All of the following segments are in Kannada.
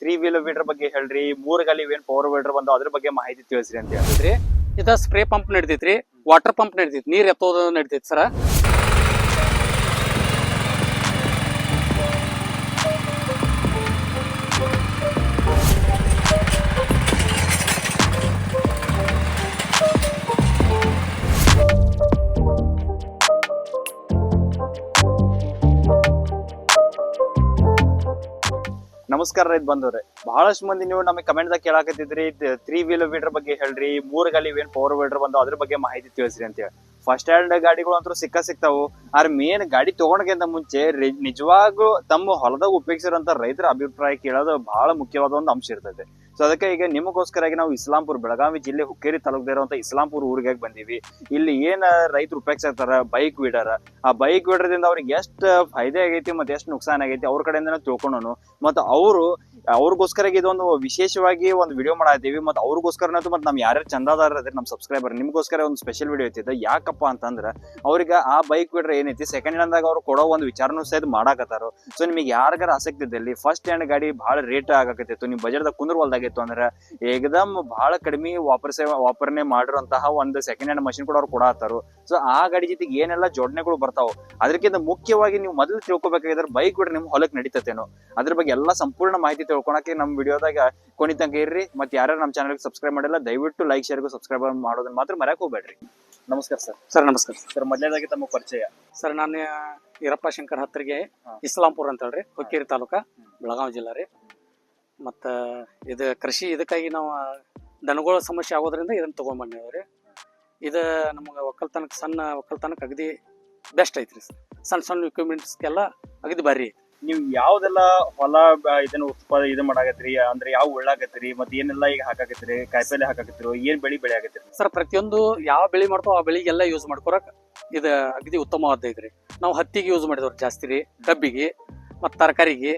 ತ್ರೀ ವೀಲ್ ವೀಡರ್ ಬಗ್ಗೆ ಹೇಳ್ರಿ, ಮೂರ್ ಗಾಲಿ ಏನ್ ಪವರ್ ವೀಡರ್ ಬಂದ ಅದ್ರ ಬಗ್ಗೆ ಮಾಹಿತಿ ತಿಳಿಸ್ರಿ ಅಂತ ಹೇಳಿದ್ರಿ. ಇದ ಸ್ಪ್ರೇ ಪಂಪ್ ನಡಿತೈತ್ರಿ ವಾಟರ್ ಪಂಪ್ ನಡಿತೈತಿ ನೀರ್ ಎತ್ತೋದ್ ನಡಿತೈತಿ ಸರ ರೈತ ಬಂದವ್ರೆ. ಬಹಳಷ್ಟು ಮಂದಿ ನೀವು ನಮಗೆ ಕಮೆಂಟ್ ದಾಗ ಕೇಳಾಕತ್ತಿದ್ರಿ ತ್ರೀ ವೀಲ್ ವೀಡರ್ ಬಗ್ಗೆ ಹೇಳ್ರಿ, ಮೂರ್ ಗಾಲಿ ಏನ್ ಪವರ್ ವೀಡರ್ ಬಂದು ಅದ್ರ ಬಗ್ಗೆ ಮಾಹಿತಿ ತಿಳಿಸ್ರಿ ಅಂತ ಹೇಳಿ. ಫಸ್ಟ್ ಹ್ಯಾಂಡ್ ಗಾಡಿಗಳು ಅಂತೂ ಸಿಕ್ಕ ಸಿಗ್ತಾವು ಆದ್ರೆ ಮೇನ್ ಗಾಡಿ ತಗೊಂಡಕ್ಕಿಂತ ಮುಂಚೆ ನಿಜವಾಗ್ಲೂ ತಮ್ಮ ಹೊಲದಾಗ ಉಪಯೋಗಿಸಿರೋ ರೈತರ ಅಭಿಪ್ರಾಯ ಕೇಳೋದು ಬಹಳ ಮುಖ್ಯವಾದ ಒಂದು ಅಂಶ ಇರ್ತೈತೆ. ಸೊ ಅದಕ್ಕೆ ಈಗ ನಿಮಗೋಸ್ಕರಾಗಿ ನಾವು ಇಸ್ಲಾಂಪುರ್, ಬೆಳಗಾವಿ ಜಿಲ್ಲೆ ಹುಕ್ಕೇರಿ ತಾಲೂಕದಿರುವಂತ ಇಸ್ಲಾಂಪುರ್ ಊರಿಗೆ ಬಂದೀವಿ. ಇಲ್ಲಿ ಏನ ರೈತರು ಉಪಯೋಗಿಸ್ತಾರ ಬೈಕ್ ವೀಡರ್ ಆ ಬೈಕ್ ವೀಡರ್ದಿಂದ ಅವ್ರಿಗೆ ಎಷ್ಟು ಫಾಯ್ದೆ ಆಗೈತಿ ಮತ್ತೆ ಎಷ್ಟು ನುಕ್ಸಾನ್ ಆಗೈತಿ ಅವ್ರ ಕಡೆಯಿಂದ ತಿಳ್ಕೊಳೋನು. ಮತ್ತು ಅವರು, ಅವ್ರಿಗೋಸ್ಕರ ಇದೊಂದು ವಿಶೇಷವಾಗಿ ಒಂದು ವಿಡಿಯೋ ಮಾಡಾತೀವಿ ಮತ್ತು ಅವ್ರಿಗೋಸ್ಕರ ಮತ್ತೆ ನಮ್ ಯಾರ್ಯಾರು ಚಂದಾದಾರ ಅದ್ರ ನಮ್ಮ ಸಬ್ಸ್ಕ್ರೈಬರ್ ನಿಮಗೋಸ್ಕರ ಒಂದು ಸ್ಪೆಷಲ್ ವಿಡಿಯೋ ಐತಿದೆ ಯಾಕಪ್ಪ ಅಂತಂದ್ರೆ ಅವ್ರಿಗೆ ಆ ಬೈಕ್ ವೀಡರ್ ಏನೈತಿ? ಸೆಕೆಂಡ್ ಹ್ಯಾಂಡ್ದಾಗ ಅವ್ರು ಕೊಡೋ ಒಂದು ವಿಚಾರನೂ ಸಹಿತ ಮಾಡಾಕತ್ತಾರ. ಸೊ ನಿಮಗೆ ಯಾರಿಗಾರ ಆಸಕ್ತಿ ಇದ್ದಲ್ಲಿ ಫಸ್ಟ್ ಹ್ಯಾಂಡ್ ಗಾಡಿ ಭಾಳ ರೇಟ್ ಆಗಕತ್ತಿತ್ತು ನಿಮ್ಮ ಬಜೆಟ್ದಾಗ ಕುಂದ್ರವಲ್ದಾಗಿತ್ತು ಅಂದ್ರೆ ಏಕದಮ್ ಬಹಳ ಕಡಿಮೆ ವಾಪರ್ಸೆ ವಾಪರ್ನೆ ಮಾಡಿರುವಂತಹ ಒಂದು ಸೆಕೆಂಡ್ ಹ್ಯಾಂಡ್ ಮಷಿನ್ ಕೂಡ ಅವ್ರು ಕೊಡತ್ತಾರು ಸೊ ಆ ಗಾಡಿ ಜೊತೆಗೆ ಏನೆಲ್ಲ ಜೋಡಣೆಗಳು ಬರ್ತಾವ ಅದಕ್ಕಿಂತ ಮುಖ್ಯವಾಗಿ ನೀವು ಮೊದಲು ತಿಳ್ಕೊಬೇಕಾಗಿದ್ರೆ ಬೈಕ್ ಕೂಡ ನಿಮ್ ಹೊಲಕ್ ನಡೀತತೇನೋ. ಅದ್ರ ಬಗ್ಗೆ ಎಲ್ಲಾ ಸಂಪೂರ್ಣ ಮಾಹಿತಿ ತಿಳ್ಕೊಳಕ್ಕೆ ನಮ್ಮ ವಿಡಿಯೋದಾಗ ಕೊನಿ ತನಕ ಇರ್ರಿ. ಮತ್ತೆ ಯಾರು ನಮ್ಮ ಚಾನಲ್ಗೆ ಸಬ್ಸ್ಕ್ರೈಬ್ ಮಾಡಿಲ್ಲ ದಯವಿಟ್ಟು ಲೈಕ್ ಶೇರ್ಗೂ ಸಬ್ಸ್ಕ್ರೈಬ್ ಮಾಡೋದನ್ನ ಮಾತ್ರ ಮರ್ಯಾಕ ಹೋಗ್ಬೇಡ್ರಿ. ನಮಸ್ಕಾರ ಸರ್. ಸರ್ ನಮಸ್ಕಾರ. ಸರ್ ಮೊದಲೇದಾಗಿ ತಮ್ಮ ಪರಿಚಯ. ಸರ್ ನಾನು ಈರಪ್ಪ ಶಂಕರ್ ಹತ್ತಿರಿಗೆ ಹಾ. ಇಸ್ಲಾಂಪುರ್ ಅಂತ ಹೇಳ್ರಿ ಹುಕ್ಕೇರಿ ತಾಲೂಕಾ ಬೆಳಗಾವಿ ಜಿಲ್ಲಾ ರೀ. ಮತ್ತ ಇದು ಕೃಷಿ ಇದಕ್ಕಾಗಿ ನಾವು ದನಗಳ ಸಮಸ್ಯೆ ಆಗೋದ್ರಿಂದ ಇದನ್ನ ರೀ ಇದು ನಮಗೆ ಒಕ್ಕಲ್ತನಕ್ಕೆ ಸಣ್ಣ ಒಕ್ಕಲ್ತನಕ್ಕೆ ಅಗದಿ ಬೆಸ್ಟ್ ಐತ್ರಿ ಸರ್. ಸಣ್ಣ ಸಣ್ಣ ಇಕ್ವಿಪ್ಮೆಂಟ್ಸ್ಗೆಲ್ಲ ಅಗದಿ ಬರ್ರಿ ಐತಿ ನೀವು ಯಾವ್ದೆಲ್ಲ ಹೊಲ ಬ- ಇದನ್ನ ಉತ್ಪಾದ ಇದು ಮಾಡಾಕತ್ರಿ ಅಂದ್ರೆ ಯಾವ ಉಳ್ಳಾಕತ್ರಿ ಮತ್ತೆ ಏನೆಲ್ಲ ಈಗ ಹಾಕಾಕತ್ರಿ ಕಾಯಿಪಲ್ಲೆ ಹಾಕಾಕತ್ರಿ ಏನ್ ಬೆಳಿ ಬೆಳೆ ಆಗತ್ರಿ ಸರ್ ಪ್ರತಿಯೊಂದು ಯಾವ ಬೆಳೆ ಮಾಡ್ತಾವ ಆ ಬೆಳಿಗೆಲ್ಲ ಯೂಸ್ ಮಾಡ್ಕೊರಕ್ ಇದು ಅಗದಿ ಉತ್ತಮವಾದ ಐತ್ರಿ. ನಾವು ಹತ್ತಿಗೆ ಯೂಸ್ ಮಾಡಿದವ್ರು ಜಾಸ್ತಿ ರೀ ಕಬ್ಬಿಗೆ ಮತ್ತು ತರಕಾರಿಗೆ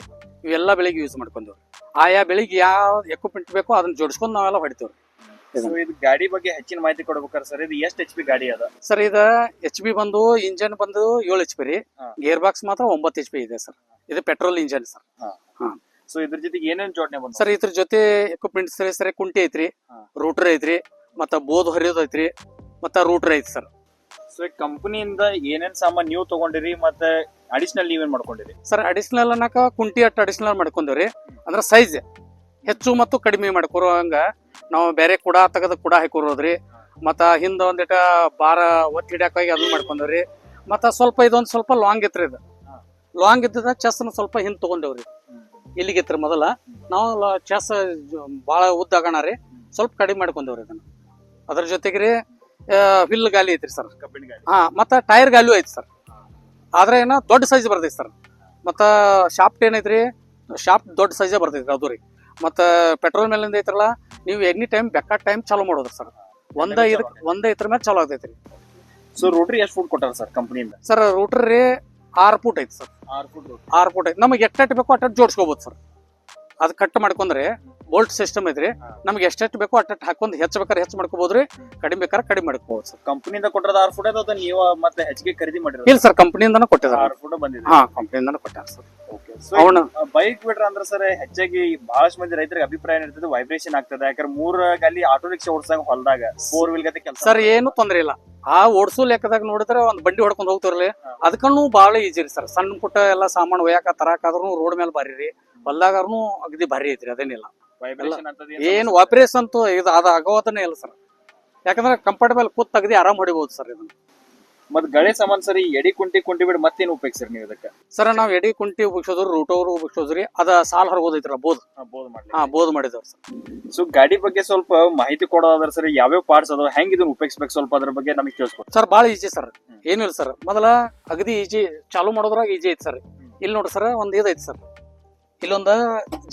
ಇವೆಲ್ಲ ಬೆಳೆಗೆ ಯೂಸ್ ಮಾಡ್ಕೊಂಡವ್ರಿ. ಆಯಾ ಬೆಳಿಗ್ಗೆ ಯಾವ ಎಕ್ವಿಪ್ಮೆಂಟ್ ಬೇಕೋ ಅದನ್ನ ಜೋಡಿಸ್ಕೊಂಡು ನಾವೆಲ್ಲ ಹೊಡಿತೇವ್ರಿ. ಸೊ ಇದು. ಗಾಡಿ ಬಗ್ಗೆ ಹೆಚ್ಚಿನ ಮಾಹಿತಿ ಕೊಡ್ಬೇಕಾರೆ ಸರ್ ಇದು ಎಷ್ಟು ಎಚ್ ಪಿ ಗಾಡಿ ಅದ? ಸರ್ ಇದು ಎಚ್ ಬಿ ಬಂದು ಇಂಜನ್ ಬಂದು ಏಳು ಎಚ್ ಪಿ ರೀ. ಹಾ. ಗೇರ್ ಬಾಕ್ಸ್ ಮಾತ್ರ ಒಂಬತ್ತು ಎಚ್ ಪಿ ಇದೆ ಸರ್. ಇದು ಪೆಟ್ರೋಲ್ ಇಂಜನ್ ಸರ್. ಸೊ ಇದ್ರ ಜೊತೆಗೆ ಏನೇನ್ ಜೋಡಣೆ ಬಂದ ಸರ್ ಇದ್ರ ಜೊತೆ ಎಕ್ವಿಪ್ಮೆಂಟ್ ಸರಿ ಸರಿ ಕುಂಟಿ ಐತ್ರಿ. ಹಾ. ರೂಟರ್ ಐತ್ರಿ ಮತ್ತ ಬೋದ್ ಹರಿಯೋದು ಐತ್ರಿ ಮತ್ತ ರೂಟರ್ ಐತಿ ಸರ್. ಸೊ ಈ ಕಂಪನಿಯಿಂದ ಏನೇನ್ ಸಾಮಾನ್ ನೀವು ತಗೊಂಡಿರಿ ಮತ್ತೆ ಅಡಿಷನಲ್ ನೀವೇನ್ ಮಾಡ್ಕೊಂಡಿರಿ? ಸರ್ ಅಡಿಷನಲ್ ಅನ್ನಕ ಕುಂಟಿ ಅಟ್ ಅಡಿಷನಲ್ ಮಾಡ್ಕೊಂಡವ್ರಿ. ಅಂದ್ರೆ ಸೈಜ್ ಹೆಚ್ಚು ಮತ್ತು ಕಡಿಮೆ ಮಾಡ್ಕೊರೋ ಹಂಗ ನಾವು ಬೇರೆ ಕೂಡ ತೆಗೆದು ಕೂಡ ಹಾಕೊರೋದ್ರಿ ಮತ್ತ ಹಿಂದ ಒಂದಿಟ ಬಾರ ಒತ್ತಿ ಅದು ಅದನ್ನ ಮಾಡ್ಕೊಂಡವ್ರಿ. ಮತ್ತ ಸ್ವಲ್ಪ ಇದೊಂದ್ ಸ್ವಲ್ಪ ಲಾಂಗ್ ಇತ್ತು ಇದು. ಲಾಂಗ್ ಇದ್ದದ ಚೆಸ್ನ ಸ್ವಲ್ಪ ಹಿಂದ್ ತಗೊಂಡೇವ್ರಿ. ಇಲ್ಲಿಗಿತ್ರಿ ಮೊದಲ. ನಾವು ಚೆಸ್ ಭಾಳ ಉದ್ದ ರೀ. ಸ್ವಲ್ಪ ಕಡಿಮೆ ಮಾಡ್ಕೊಂಡೇವ್ರಿ ಇದನ್ನ. ಅದ್ರ ಜೊತೆಗೆ ರೀ ಹಿಲ್ ಗಾಲಿ ಐತ್ರಿ ಸರ್ ಹಾ ಮತ್ತ ಟೈರ್ ಗಾಲಿ ಐತಿ ಸರ್ ಆದ್ರೆ ಏನ ದೊಡ್ಡ ಸೈಜ್ ಬರ್ತೈತಿ ಸರ್ ಮತ್ತ ಶಾಫ್ಟ್ ಏನೈತ್ರಿ ಶಾಫ್ಟ್ ದೊಡ್ಡ ಸೈಜ್ ಬರ್ತೈತ್ರಿ ಅದು ರೀ. ಮತ್ತು ಪೆಟ್ರೋಲ್ ಮೇಲಿಂದ ಐತ್ರಲ್ಲ ನೀವು ಎನಿ ಟೈಮ್ ಬೆಕ್ಕ ಟೈಮ್ ಚಾಲೂ ಮಾಡೋದ್ರಿ ಸರ್ ಒಂದೇ ಇದ್ ಒಂದೇ ಇದ್ರ ಮೇಲೆ ಚಾಲೂ ಆಗ್ತೈತ್ರಿ. ಸೊ ರೋಟ್ರಿ ಎಷ್ಟು ಫುಡ್ ಕೊಟ್ಟಾರ ಸರ್ ಕಂಪ್ನಿಯಿಂದ ಸರ್ ರೋಟ್ರಿ ರೀ ಆರು ಫೂಟ್ ಐತಿ ಸರ್ ಆರು ಫುಟ್ ಆರು ಫುಟ್ ಐತೆ. ನಮಗೆ ಎಷ್ಟು ಬೇಕೋ ಅಟ್ಟು ಜೋಡಿಸ್ಕೋಬೋದು ಸರ್ ಅದು ಕಟ್ ಮಾಡ್ಕೊಂಡ್ರೆ ಬೋಲ್ಟ್ ಸಿಸ್ಟಮ್ ಐತ್ರಿ. ನಮ್ಗೆ ಎಷ್ಟೆಷ್ಟು ಬೇಕೋ ಅಟ್ಟಟ್ಟು ಹಾಕೊಂಡು ಹೆಚ್ಚು ಬೇಕಾದ್ರೆ ಹೆಚ್ಚು ಮಾಡ್ಕೋಬೋದ್ರಿ. ಕಡಿಮೆ ಬೇಕಾದ್ರೆ ಕಡಿಮೆ ಮಾಡ್ಕೋಬಹುದು ಸರ್. ಕಂಪನಿಯಿಂದ ಕೊಟ್ಟದ ಆರ್ ಫುಟ್ ಅದ ನೀವು ಮತ್ತೆ ಹೆಚ್ಚಿಗೆ ಖರೀದಿ ಮಾಡಿರೋ ಇಲ್ಲ ಸರ್ ಕಂಪನಿಯಿಂದ ಕೊಟ್ಟಿದ್ದಾರೆ. ಆರ್ ಫುಟ್ ಬಂದಿದೆ. ಹಾ ಕಂಪನಿಯಿಂದ ಕೊಟ್ಟಾರ ಸರ್. ಸೊ ಅವನು ಬೈಕ್ ಬಿಡ್ರ ಅಂದ್ರೆ ಸರ್ ಹೆಚ್ಚಾಗಿ ಬಹಳಷ್ಟು ಮಂದಿ ರೈತರಿಗೆ ಅಭಿಪ್ರಾಯ ಇರ್ತದೆ ವೈಬ್ರೇಷನ್ ಆಗ್ತದೆ. ಯಾಕಂದ್ರೆ ಮೂರ ಗಾಲಿ ಆಟೋ ರಿಕ್ಷಾ ಓಡಿಸಂಗ ಹೊಲದಾಗ ಫೋರ್ ವೀಲ್ ಗತೆ ಕೆಲಸ ಸರ್ ಏನು ತೊಂದ್ರೆ ಇಲ್ಲ. ಆ ಓಡಿಸೋ ಲೆಕ್ಕದಾಗ ನೋಡಿದ್ರೆ ಒಂದ್ ಬಂಡಿ ಹೊಡ್ಕೊಂಡು ಹೋಗ್ತಿರಲಿ. ಅದಕ್ಕೂ ಬಹಳ ಈಜಿ ರೀ ಸರ್. ಸಣ್ಣ ಪುಟ್ಟ ಎಲ್ಲ ಸಾಮಾನು ಒಯ್ಯಾಕ ತರಾಕಾದ್ರೂ ರೋಡ್ ಮೇಲೆ ಬಾರಿ ರೀ. ಹೊಲ್ದಾಗಾರು ಅಗದಿ ಭಾರಿ ಐತ್ರಿ ಅದೇನಿಲ್ಲ. ಏನು ವಾಪರೇಸ್ ಅಂತೂ ಇದು ಅದು ಆಗೋದನ್ನೇ ಇಲ್ಲ ಸರ್. ಯಾಕಂದ್ರೆ ಕಂಫರ್ಟಬಲ್ ಕೂತ್ ತೆಗ್ದಿ ಆರಾಮ್ ಹೊಡಿಬಹುದು ಸರ್ ಇದನ್ನ. ಮತ್ ಗಳೆ ಸಾಮಾನ್ ಸರಿ ಎಡಿ ಕುಂಟಿ ಕುಂಟಿ ಬಿಡ್ ಮತ್ತೇನು ಉಪಯೋಗಿಸ್ರಿ ನೀವು ಇದಕ್ಕೆ? ಸರ್ ನಾವ್ ಎಡಿ ಕುಂಟಿ ಉಪಯೋಗಿಸೋದ್ರು ರೂಟೋರು ಉಪಯೋಗಿಸೋದ್ರಿ ಅದ ಸಾಲ್ ಹರಗೋದೈತ್ರ ಬೋದ್. ಹಾ ಬೋದ್ ಮಾಡಿದವ್ರು ಸರ್. ಸೊ ಗಾಡಿ ಬಗ್ಗೆ ಸ್ವಲ್ಪ ಮಾಹಿತಿ ಕೊಡೋದಾದ್ರೆ ಸರ್ ಯಾವ್ಯಾವ ಪಾರ್ಟ್ಸ್ ಅದಾವ ಹೆಂಗ್ ಇದನ್ನ ಉಪಯೋಗಿಸ್ಬೇಕು ಸ್ವಲ್ಪ ಅದ್ರ ಬಗ್ಗೆ ನಮಗೆ ತಿಳಿಸ್ಕೊಡಿ. ಸರ್ ಭಾಳ ಈಜಿ ಸರ್. ಏನಿಲ್ಲ ಸರ್. ಮೊದಲ ಅಗದಿ ಈಜಿ ಚಾಲು ಮಾಡೋದ್ರಾಗ ಈಜಿ ಐತಿ ಸರ್. ಇಲ್ಲಿ ನೋಡ್ರಿ ಸರ್ ಒಂದ್ ಇದೈತಿ ಸರ್. ಇಲ್ಲೊಂದ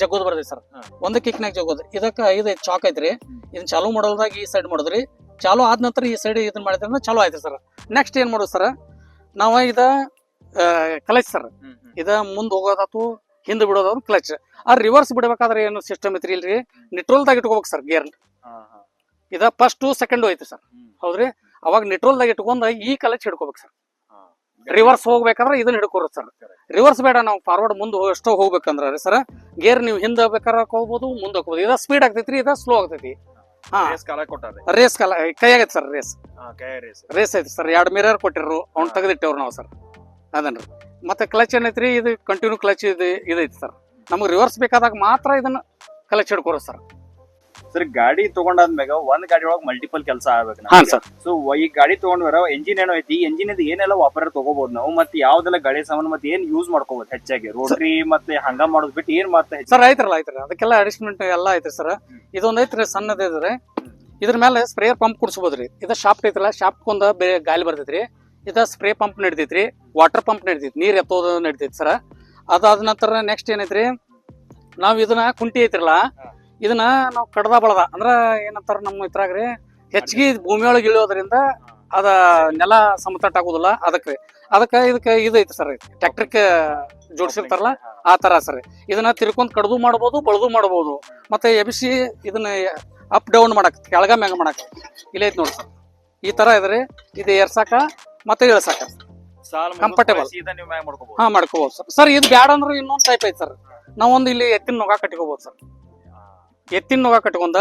ಜಗೋದ್ ಬರ್ತೈತಿ ಸರ್. ಒಂದು ಕಿಕ್ನಾಗ ಜಗೋದ್ ಇದಕ್ಕ ಐದು ಚಾಕ್ ಐತ್ರಿ. ಇದನ್ನ ಚಾಲೂ ಮಾಡೋದಾಗ ಈ ಸೈಡ್ ಮಾಡಿದ್ರಿ. ಚಾಲು ಆದ ನಂತರ ಈ ಸೈಡ್ ಇದನ್ನ ಮಾಡಿದ್ರೆ ಚಾಲೂ ಆಯ್ತು ಸರ್. ನೆಕ್ಸ್ಟ್ ಏನ್ ಮಾಡೋದು ಸರ್? ನಾವ ಇದ ಕ್ಲಚ್ ಸರ್. ಇದ ಮುಂದ್ ಹೋಗೋದಾತು ಹಿಂದ್ ಬಿಡೋದಾದ್ರು ಕ್ಲಚ್ ಆ ರಿವರ್ಸ್ ಬಿಡ್ಬೇಕಾದ್ರೆ ಏನು ಸಿಸ್ಟಮ್ ಐತ್ರಿ ಇಲ್ರಿ? ನಿಟ್ರೋಲ್ದಾಗ ಇಟ್ಕೋಬೇಕು ಸರ್ ಗೇರ್ ಇದ ಫಸ್ಟ್ ಸೆಕೆಂಡ್ ಐತಿ ಸರ್. ಹೌದ್ರಿ? ಅವಾಗ ನಿಟ್ರೋಲ್ದಾಗ ಇಟ್ಕೊಂಡ ಈ ಕಲಚ್ ಹಿಡ್ಕೋಬೇಕು ಸರ್. ರಿವರ್ಸ್ ಹೋಗ್ಬೇಕಂದ್ರೆ ಇದನ್ನ ಹಿಡ್ಕೊರು ಸರ್ ರಿವರ್ಸ್ ಬೇಡ ನಾವು ಫಾರ್ವರ್ಡ್ ಮುಂದೆ ಎಷ್ಟೋ ಹೋಗ್ಬೇಕಂದ್ರೆ ಸರ್ ಗೇರ್ ನೀವು ಹಿಂದೆ ಬೇಕಾದ್ರೆ ಹೋಗ್ಬೋದು ಮುಂದೆ ಹೋಗ್ಬೋದು ಇದ ಸ್ಪೀಡ್ ಆಗ್ತೈತ್ರಿ ಇದ ಸ್ಲೋ ಆಗ್ತೈತಿ. ರೇಸ್ ಕಾಲ ಕೈ ಆಗೈತೆ ಸರ್ ರೇಸ್ ರೇಸ್ ಐತಿ ಸರ್ ಎರಡು ಮಿರರ್ ಕೊಟ್ಟಿರು ಅವ್ನು ತೆಗೆದಿಟ್ಟವ್ರು ನಾವು ಸರ್ ಅದನ್ರಿ. ಮತ್ತೆ ಕ್ಲಚ್ ಏನೈತ್ರಿ ಇದು ಕಂಟಿನ್ಯೂ ಕ್ಲಚ್ ಇದು ಇದೈತಿ ಸರ್ ನಮಗೆ ರಿವರ್ಸ್ ಬೇಕಾದಾಗ ಮಾತ್ರ ಇದನ್ನ ಕ್ಲಚ್ ಹಿಡ್ಕೊರು ಸರ್ ಸರ್ ಗಾಡಿ ತಗೊಂಡಾದ್ಮ್ಯಾಗ ಒಂದ್ ಗಾಡಿ ಒಳಗ್ ಮಲ್ಟಿಪಲ್ ಕೆಲಸ ಆಗ್ಬೇಕು ಸರ್. ಸೊ ಈ ಗಾಡಿ ತಗೊಂಡ್ವರ ಎಂಜಿನ್ ಏನೋ ಐತಿ ಎಂಜಿನ್ ಏನೆಲ್ಲ ವಾಪರ ತಗೋಬಹುದು ನಾವು ಮತ್ತೆ ಯಾವ್ದೆಲ್ಲ ಗಾಡಿ ಸಾಮಾನು ಮತ್ತೆ ಏನ್ ಯೂಸ್ ಮಾಡ್ಕೋಬಹುದು ಹೆಚ್ಚಾಗಿ. ರೋಟ್ರಿ ಮತ್ತೆ ಹಂಗ ಮಾಡೋದ್ ಬಿಟ್ಟು ಏನ್ ಮತ್ತೆ ಸರ್ ಐತ್ರಲ್ಲ ಐತ್ರಿ ಅದಕ್ಕೆಲ್ಲ ಅಡಿಷನ್ಮೆಂಟ್ ಎಲ್ಲ ಐತ್ರಿ ಸರ್. ಇದೊಂದ್ ಐತ್ರಿ ಸಣ್ಣದ ಇದ್ರೆ. ಇದ್ರ ಮೇಲೆ ಸ್ಪ್ರೇಯರ್ ಪಂಪ್ ಕುಡ್ಸ್ಬೋದ್ರಿ. ಇದ ಶಾಪ್ ಐತ್ರಲ್ಲ ಶಾಪ್ ಒಂದ ಬೇರೆ ಗಾಳಿ ಬರ್ತೈತ್ರಿ. ಇದ ಸ್ಪ್ರೇ ಪಂಪ್ ನಡಿತೈತ್ರಿ ವಾಟರ್ ಪಂಪ್ ನಡಿತೈತಿ ನೀರ್ ಎತ್ತೋದು ನಡಿತೈತಿ ಸರ್. ಅದಾದ ನಂತರ ನೆಕ್ಸ್ಟ್ ಏನೈತ್ರಿ ನಾವ್ ಇದನ್ನ ಕುಂಟಿ ಐತ್ರಲ್ಲ ಇದನ್ನ ನಾವು ಕಡ್ದ ಬಳದ. ಅಂದ್ರ ಏನಂತಾರ ನಮ್ಮ ಇದ್ರಾಗ್ರಿ ಹೆಚ್ಚಿಗೆ ಭೂಮಿಯೊಳಗೆ ಇಳಿಯೋದ್ರಿಂದ ಅದ ನೆಲ ಸಮತಟ್ಟ ಆಗುದಿಲ್ಲ ಅದಕ್ಕೆ ಅದಕ್ಕೆ ಇದಕ್ಕೆ ಇದು ಐತಿ ಸರ್ ಟ್ಯಾಕ್ಟ್ರಿಕ್ ಜೋಡಿಸಿರ್ತಾರಲ್ಲ ಆ ತರ ಸರ್. ಇದನ್ನ ತಿರ್ಕೊಂಡ್ ಕಡ್ದು ಮಾಡ್ಬೋದು ಬಳದು ಮಾಡ್ಬೋದು. ಮತ್ತೆ ಎಬಿಸಿ ಇದನ್ನ ಅಪ್ ಡೌನ್ ಮಾಡಕ್ ಕೆಳಗ ಮ್ಯಾಗ ಮಾಡಕ್. ಇಲ್ಲ ಐತಿ ನೋಡಿ ಸರ್. ಈ ತರ ಇದ್ರಿ. ಇದು ಏರ್ಸಾಕ ಮತ್ತೆ ಇಳ್ಸಾಕ. ಕಂಫರ್ಟೇಬಲ್ ಹಾ ಮಾಡ್ಕೋಬಹುದು ಸರ್. ಸರ್ ಇದು ಬ್ಯಾಡ ಅಂದ್ರೆ ಇನ್ನೊಂದ್ ಟೈಪ್ ಐತಿ ಸರ್. ನಾವೊಂದು ಇಲ್ಲಿ ಎತ್ತಿನ ನೊಗ ಕಟ್ಕೋಬಹುದು ಸರ್. ಎತ್ತಿನ ನೊಗ ಕಟ್ಕೊಂಡ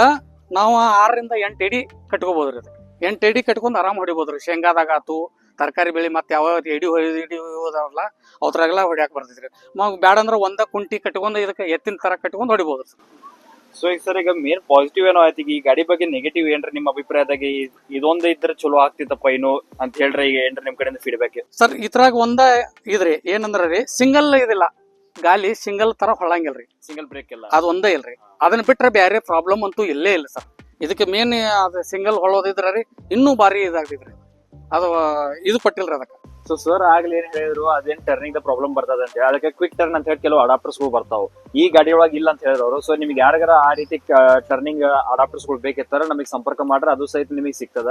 ನಾವು ಆರರಿಂದ ಎಂಟು ಎಡಿ ಕಟ್ಕೋಬಹುದ್ರಿ ಅದು. ಎಂಟು ಎಡಿ ಕಟ್ಕೊಂಡು ಆರಾಮ್ ಹೊಡಿಬೋದ್ರಿ. ಶೇಂಗಾದಾಗ ಆತು ತರಕಾರಿ ಬೆಳಿ ಮತ್ತೆ ಯಾವ ಎಡಿ ಹೊಡಿ ಎಡಿ ಹೋದಾವಲ್ಲ ಅವ್ರಾಗೆಲ್ಲ ಹೊಡ್ಯಾಕ್ ಬರ್ತೈತ್ರಿ. ನಾವು ಬ್ಯಾಡ ಅಂದ್ರೆ ಒಂದ ಕುಂಟಿ ಕಟ್ಕೊಂಡು ಇದಕ್ಕೆ ಎತ್ತಿನ ತರ ಕಟ್ಕೊಂಡು ಹೊಡಿಬೋದು ಸೊ ಈಗ ಸರ್ ಈಗ ಮೇನ್ ಪಾಸಿಟಿವ್ ಏನೋ ಆಯ್ತು ಈಗ ಈ ಗಾಡಿ ಬಗ್ಗೆ ನೆಗೆಟಿವ್ ಏನ್ರಿ ನಿಮ್ಮ ಅಭಿಪ್ರಾಯದಾಗ? ಇದೊಂದು ಇದೊಂದ್ ಇದ್ರೆ ಚಲೋ ಆಗ್ತಿತ್ತಪ್ಪ ಇನ್ನು ಅಂತ ಹೇಳ್ರಿ ಈಗ ಏನ್ರಿ ನಿಮ್ ಕಡೆಯಿಂದ ಫೀಡ್ಬ್ಯಾಕ್ ಸರ್ ಇದ್ರಾಗ ಒಂದ ಇದ್ರಿ ಏನಂದ್ರ ರೀ ಸಿಂಗಲ್ ಇದಿಲ್ಲ. ಗಾಲಿ ಸಿಂಗಲ್ ತರ ಹೊಳಂಗಿಲ್ರಿ ಸಿಂಗಲ್ ಬ್ರೇಕ್ ಇಲ್ಲ. ಅದು ಒಂದೇ ಇಲ್ರಿ. ಅದನ್ನ ಬಿಟ್ರೆ ಬೇರೆ ಪ್ರಾಬ್ಲಮ್ ಅಂತೂ ಇಲ್ಲೇ ಇಲ್ಲ ಸರ್. ಇದಕ್ಕೆ ಮೇನ್ ಅದು ಸಿಂಗಲ್ ಹೊಳೋದಿದ್ರ ರೀ ಇನ್ನೂ ಭಾರಿ ಇದಾಗಿದ್ರಿ ಅದು ಇದು ಕೊಟ್ಟಿಲ್ರಿ ಅದಕ್ಕೆ. ಸೊ ಸರ್ ಆಗ್ಲಿ ಏನ್ ಹೇಳಿದ್ರು ಅದೇನ್ ಟರ್ನಿಂಗ್ ದ ಪ್ರಾಬ್ಲಮ್ ಬರ್ತದೆ ಅಂತ ಹೇಳಿ. ಅದಕ್ಕೆ ಕ್ವಿಕ್ ಟರ್ನ್ ಅಂತ ಹೇಳಿ ಕೆಲವು ಅಡಾಪ್ಟರ್ಸ್ಗಳು ಬರ್ತಾವ. ಈ ಗಾಡಿ ಒಳಗೆ ಇಲ್ಲ ಅಂತ ಹೇಳಿದ್ರು ಸೊ ನಿಮ್ಗೆ ಯಾರಿಗಾರ ಆ ರೀತಿ ಟರ್ನಿಂಗ್ ಅಡಾಪ್ಟರ್ಸ್ಗಳು ಬೇಕಿತ್ತಾರ ನಮಗೆ ಸಂಪರ್ಕ ಮಾಡ್ರೆ. ಅದು ಸಹಿತ ನಿಮಗೆ ಸಿಗ್ತದ.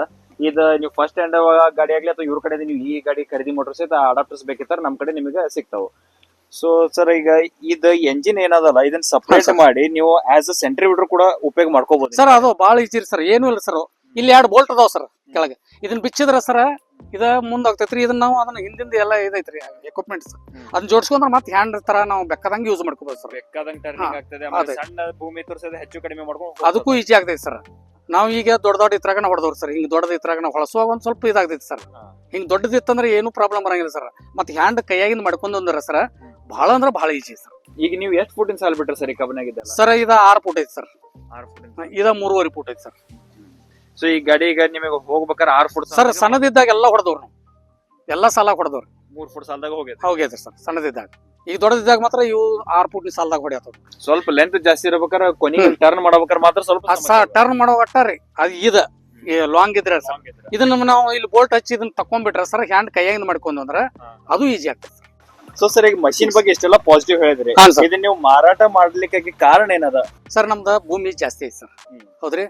ಇದು ನೀವು ಫಸ್ಟ್ ಹ್ಯಾಂಡ್ ಗಾಡಿ ಆಗ್ಲಿ ಅಥವಾ ಇವ್ರ ಕಡೆ ನೀವು ಈ ಗಾಡಿ ಖರೀದಿ ಮಾಡ್ರು ಸಹಿತ ಅಡಾಪ್ಟರ್ಸ್ ಬೇಕಿತ್ತಾರ ನಮ್ ಕಡೆ ನಿಮಗೆ ಸಿಗ್ತಾವ. ಸೊ ಸರ್ ಈಗ ಇದು ಎಂಜಿನ್ ಏನದಲ್ಲ ಇದನ್ನ ಸಪರೇಟ್ ಮಾಡಿ ನೀವು ಆಸ್ ಅ ಸೆಂಟ್ರಿಬ್ಯೂಟರ್ ಕೂಡ ಉಪಯೋಗ ಮಾಡ್ಕೋಬಹುದು ಸರ್ ಅದು ಬಹಳ ಈಜಿ ಸರ್ ಏನು ಇಲ್ಲ ಸರ್ ಇಲ್ಲಿ ಎರಡು ಬೋಲ್ಟ್ ಅದಾವ ಸರ್ ಕೆಳಗೆ. ಇದನ್ನ ಬಿಚ್ಚಿದ್ರ ಸರ್ ಇದ ಮುಂದ್ ಆಗ್ತೈತ್ರಿ. ಇದನ್ನ ನಾವು ಅದನ್ನ ಹಿಂದಿಂದ ಎಲ್ಲ ಇದೈತ್ರಿ ಎಕ್ವಿಪ್ಮೆಂಟ್ಸ್ ಅದನ್ನ ಜೋಡಿಸ್ಕೊಂಡ್ರೆ ಮತ್ತೆ ಹ್ಯಾಂಡ್ ತರ ನಾವು ಬೆಕ್ಕದಂಗೆ ಯೂಸ್ ಮಾಡ್ಕೋಬಹುದು ಸರ್ ಟರ್ನಿಂಗ್ ಆಗ್ತದೆ ಸಣ್ಣ ಭೂಮಿ ತೋರಿಸೋದು ಹೆಚ್ಚು ಕಡಿಮೆ ಮಾಡ್ಕೊಂಡು ಅದಕ್ಕೂ ಈಜಿ ಆಗ್ತೈತಿ ಸರ್ ನಾವು ಈಗ ದೊಡ್ಡ ದೊಡ್ಡ ಇತ್ರಾಗನ ಹೊಡೆದವ್ರು ಸರ್ ಹಿಂಗ್ ದೊಡ್ಡದ ಇತ್ರಾಗ ನಾವು ಹೊಳಸುವಾಗ ಒಂದ್ ಸ್ವಲ್ಪ ಇದಾಗ್ತೈತಿ ಸರ್ ಹಿಂಗೆ ಹಿಂಗ್ ದೊಡ್ಡದಿತ್ತಂದ್ರೆ ಏನು ಪ್ರಾಬ್ಲಮ್ ಬರಂಗಿಲ್ಲ ಸರ್ ಮತ್ತೆ ಹ್ಯಾಂಡ್ ಕೈಯಾಗಿಂದ ಮಾಡ್ಕೊಂಡು ಅಂದ್ರೆ ಸರ್ ಬಹಳ ಅಂದ್ರೆ ಬಹಳ ಈಜಿ ಸರ್. ಈಗ ನೀವು ಎಷ್ಟು ಫುಟಿನ ಸಾಲ್ ಬಿಟ್ರಿ ಸರ್ ಈ ಕಬ್ಬನಾಗಿದ್ದ ಸರ್ ಇದ ಆರು ಫುಟ್ ಐತಿ ಸರ್. ಆರು ಫುಟಿನ ಇದ ಮೂರುವರೆ ಫುಟ್ ಐತಿ ಸರ್. ಸೊ ಈ ಗಾಡಿ ಈಗ ನಿಮಗೆ ಹೋಗ್ಬೇಕಾದ್ರೆ ಆರು ಫುಟ್ ಸರ್ ಸಣ್ಣದಿದ್ದಾಗ ಎಲ್ಲ ಹೊಡೆದವ್ರು ನಾವು. ಎಲ್ಲ ಸಾಲ ಹೊಡೆದವ್ರು. ಮೂರ್ ಫುಟ್ ಸಾಲದಾಗ ಹೋಗ್ಯದ? ಹೋಗೈತ್ರಿ ಸರ್ ಸಣ್ಣದಿದ್ದಾಗ. ಈಗ ದೊಡ್ಡದಿದ್ದಾಗ ಮಾತ್ರ ಇವು ಆರು ಫುಟ್ ಸಾಲದಾಗ ಹೊಡೆಯತ್ತ ಸ್ವಲ್ಪ ಲೆಂತ್ ಜಾಸ್ತಿ ಇರ್ಬೇಕಾದ್ರೆ ಕೊನೆಗೆ ಟರ್ನ್ ಮಾಡ್ಬೇಕಾದ್ರೆ ಮಾತ್ರ ಸ್ವಲ್ಪ ಟರ್ನ್ ಮಾಡೋ ಒಟ್ಟಾರಿ ಅದು ಇದ. ಲಾಂಗ್ ಇದ್ರೆ ಸರ್. ಇದನ್ನ ನಾವು ಇಲ್ಲಿ ಬೋಲ್ಟ್ ಹಚ್ಚಿ ಇದನ್ನ ತಕೊಂಡ್ಬಿಟ್ರೆ ಸರ್ ಹ್ಯಾಂಡ್ ಕೈಯಾಗಿಂದ ಮಾಡ್ಕೊಂಡು ಅಂದ್ರೆ ಅದು ಈಜಿ ಆಗ್ತದೆ. ಸೊ ಸರ್ ಈಗ ಮಷಿನ್ ಬಗ್ಗೆ ಇಷ್ಟೆಲ್ಲ ಪಾಸಿಟಿವ್ ಹೇಳಿದ್ರಿ. ಹಾಂ ಸರ್. ಇದನ್ನ ನೀವು ಮಾರಾಟ ಮಾಡ್ಲಿಕ್ಕೆ ಕಾರಣ ಏನದ? ಸರ್ ನಮ್ದು ಭೂಮಿ ಜಾಸ್ತಿ ಐತಿ ಸರ್. ಹ್ಮ್. ಹೌದ್ರಿ?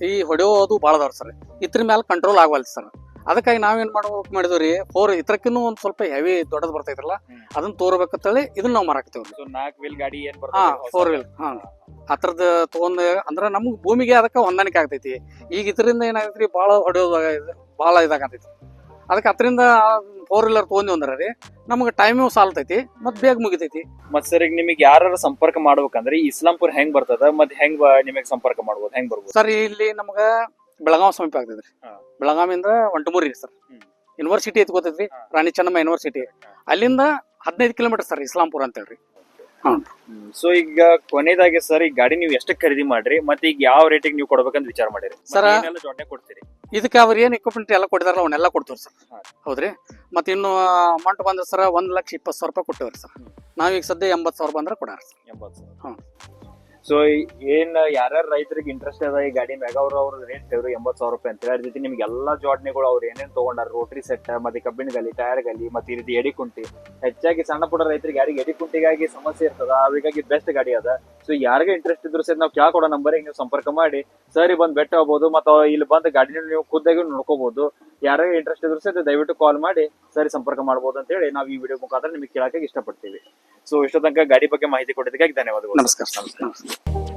ಈ ಹೊಡೆಯೋದು ಭಾಳ ಅದಾವ್ರಿ ಸರ್. ಇದ್ರ ಮೇಲೆ ಕಂಟ್ರೋಲ್ ಆಗವಲ್ರಿ ಸರ್. ಅದಕ್ಕಾಗಿ ನಾವೇನ್ ಮಾಡ್ಬೇಕು ಮಾಡಿದ್ವಿ ಫೋರ್ ಇತರಕ್ಕಿನ್ನೂ ಒಂದ್ ಸ್ವಲ್ಪ ಹೆವಿ ದೊಡ್ಡದು ಬರ್ತೈತ್ರಲ್ಲ ಹ್ಮ್. ಅದನ್ನ ತೋರ್ಬೇಕಂತೇಳಿ ಇದನ್ನ ನಾವು ಮಾರಾಕ್ತೇವ್ರಿ. ಸೊ ನಾಲ್ಕು ವೀಲ್ ಗಾಡಿ ಏನ್ ಹಾ ಫೋರ್ ವೀಲ್ ಹಾ. ಹತ್ರದ ತಗೊಂಡ್ ಅಂದ್ರ ನಮ್ಗ್ ಭೂಮಿಗೆ ಅದಕ್ಕೆ ಹೊಂದಾಣಿಕೆ ಆಗ್ತೈತಿ. ಈಗ ಇದರಿಂದ ಏನಾಗೈತ್ರಿ ಬಹಳ ಹೊಡೆಯೋದು ಭಾಳ ಇದಾಗತೈತಿ ಅದಕ್ಕೆ ಅದರಿಂದ ಫೋರ್ ವೀಲರ್ ತಗೊಂಡಿ ಅಂದ್ರೆ ರೀ. ನಮ್ಗೆ ಟೈಮ್ ಸಾಲ್ತೈತಿ ಮತ್ ಬೇಗ ಮುಗಿತೈತಿ. ಮತ್ ಸರ್ ಈಗ ನಿಮಗೆ ಯಾರು ಸಂಪರ್ಕ ಮಾಡ್ಬೇಕಂದ್ರೆ ಈ ಇಸ್ಲಾಂಪುರ್ ಹೆಂಗ್ ಬರ್ತದ ಮತ್ತೆ ಹೆಂಗ್ ನಿಮಗೆ ಸಂಪರ್ಕ ಮಾಡ್ಬೋದು ಹೆಂಗ್ ಬರ್ಬೋದು? ಸರ್ ಇಲ್ಲಿ ನಮ್ಗ ಬೆಳಗಾವ್ ಸಮೀಪ ಆಗ್ತೈತ್ರಿ. ಹಾ. ಬೆಳಗಾವಿಂದ ಒಂಟಮೂರಿ ಸರ್. ಹ್ಮ್. ಯೂನಿವರ್ಸಿಟಿ ಐತಿ ಗೊತ್ತೈತಿ ಹಾ. ರಾಣಿ ಚೆನ್ನಮ್ಮ ಯೂನಿವರ್ಸಿಟಿ ಅಲ್ಲಿಂದ ಹದಿನೈದು ಕಿಲೋಮೀಟರ್ ಸರ್ ಇಸ್ಲಾಂಪುರ್ ಅಂತ ಹೇಳ್ರಿ ಸೊ ಈಗ ಕೊನೆಯದಾಗಿ ಸರ್ ಈ ಗಾಡಿ ನೀವು ಎಷ್ಟಕ್ಕೆ ಖರೀದಿ ಮಾಡ್ರಿ? ಮತ್ತೆ ಈಗ ಯಾವ ರೇಟಿಗೆ ನೀವು ಕೊಡ್ಬೇಕಂತ ವಿಚಾರ ಮಾಡಿರಿ? ಸರ್ ಜೊತೆ ಕೊಡ್ತೀರಿ? ಇದಕ್ಕೆ ಅವ್ರ ಏನ್ ಇಕ್ವಿಪ್ಮೆಂಟ್ ಎಲ್ಲ ಕೊಟ್ಟಿದಾರಲ್ಲ ಅವನ್ನೆಲ್ಲ ಕೊಡ್ತೀವಿ ಸರ್ ಹೌದ್ರಿ? ಮತ್ತೆ ಇನ್ನು ಅಮೌಂಟ್ ಬಂದ್ರೆ ಸರ್ ಒಂದ್ ಲಕ್ಷ ಇಪ್ಪತ್ತು ಸಾವಿರ ರೂಪಾಯಿ ಕೊಟ್ಟೇವ್ರಿ ಸರ್. ನಾವೀಗ ಸದ್ಯ ಎಂಬತ್ತು ಸಾವಿರ ಬಂದ್ರೆ ಕೊಡಾರ ಸರ್ ಎಂಬತ್ತು ಹಾ. ಸೊ ಏನ್, ಯಾರ್ಯಾರ ರೈತರಿಗೆ ಇಂಟ್ರೆಸ್ಟ್ ಅದ ಈ ಗಾಡಿ ಮ್ಯಾಗ ಅವ್ರ ಅವ್ರ ರೇಟ್ ತೆಗ್ರು ಎಂಬತ್ ಸಾವಿರ ರೂಪಾಯಿ ಅಂತ ಹೇಳಿ ಜೊತೆ ನಿಮ್ಗೆ ಎಲ್ಲಾ ಜೋಡಣೆಗಳು ಅವ್ರು ಏನೇನು ತಗೊಂಡಾರ ರೋಟ್ರಿ ಸೆಟ್ ಮತ್ತೆ ಕಬ್ಬಿಣ ಗಲಿ ಟೈರ್ ಗಲಿ, ಮತ್ತೆ ಈ ರೀತಿ ಎಡಿ ಕುಂಟಿ. ಹೆಚ್ಚಾಗಿ ಸಣ್ಣ ಪುಟ್ಟ ರೈತರಿಗೆ ಯಾರಿಗೆ ಎಡಿ ಕುಂಟಿಗಾಗಿ ಸಮಸ್ಯೆ ಇರ್ತದ ಅವಿಗಾಗಿ ಬೆಸ್ಟ್ ಗಾಡಿ ಅದ. ಸೊ ಯಾರಿಗೆ ಇಂಟ್ರೆಸ್ಟ್ ಇದ್ರು ಸರ್ ನಾವು ಕ್ಯಾ ಕೊಡೋ ನಂಬರಿಗೆ ನೀವು ಸಂಪರ್ಕ ಮಾಡಿ. ಸರಿ, ಬಂದ್ ಬೆಟ್ಟ ಹೋಗ್ಬೋದು, ಮತ್ತೆ ಇಲ್ಲಿ ಬಂದು ಗಾಡಿನ ನೀವು ಖುದ್ದಾಗಿ ನೋಡ್ಕೋಬಹುದು ಯಾರಿಗೆ ಇಂಟ್ರೆಸ್ಟ್ ಇದ್ರು ಸರ್ ದಯವಿಟ್ಟು ಕಾಲ್ ಮಾಡಿ, ಸರಿ ಸಂಪರ್ಕ ಮಾಡ್ಬೋದು ಅಂತ ಹೇಳಿ ನಾವು ಈ ವಿಡಿಯೋ ಮುಖಾಂತರ ನಿಮಗೆ ಕೇಳಕ್ಕೆ ಇಷ್ಟಪಡ್ತೀವಿ. ಸೊ ಇಷ್ಟೋ ತನಕ ಗಾಡಿ ಬಗ್ಗೆ ಮಾಹಿತಿ ಕೊಟ್ಟಿದ್ದಕ್ಕಾಗಿ ಧನ್ಯವಾದಗಳು. ನಮಸ್ಕಾರ. ನಮಸ್ಕಾರ